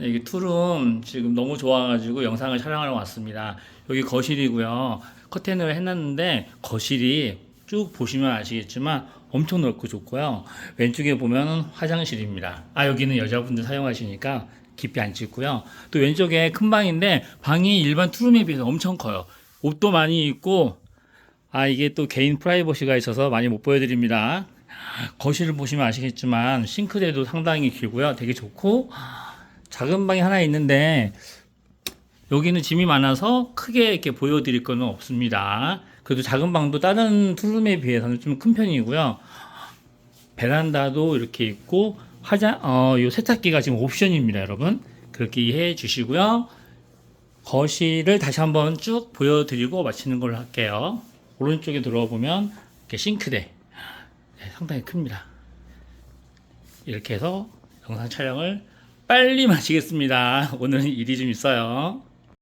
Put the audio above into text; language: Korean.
네, 이게 툴은 지금 너무 좋아가지고 영상을 촬영하러 왔습니다. 여기 거실이고요. 커튼을 해놨는데 거실이 쭉 보시면 아시겠지만 엄청 넓고 좋고요. 왼쪽에 보면 화장실입니다. 아 여기는 여자분들 사용하시니까 깊이 안 찍고요. 또 왼쪽에 큰 방인데 방이 일반 투룸에 비해서 엄청 커요. 옷도 많이 있고 아 이게 또 개인 프라이버시가 있어서 많이 못 보여드립니다. 거실을 보시면 아시겠지만 싱크대도 상당히 길고요. 되게 좋고 작은 방이 하나 있는데 여기는 짐이 많아서 크게 이렇게 보여드릴 거는 없습니다. 그래도 작은 방도 다른 투룸에 비해서는 좀 큰 편이고요. 베란다도 이렇게 있고 화장 어요 세탁기가 지금 옵션입니다, 여러분. 그렇게 이해해 주시고요. 거실을 다시 한번 쭉 보여드리고 마치는 걸로 할게요. 오른쪽에 들어와 보면 이렇게 싱크대 네, 상당히 큽니다. 이렇게 해서 영상 촬영을 빨리 마치겠습니다. 오늘 일이 좀 있어요.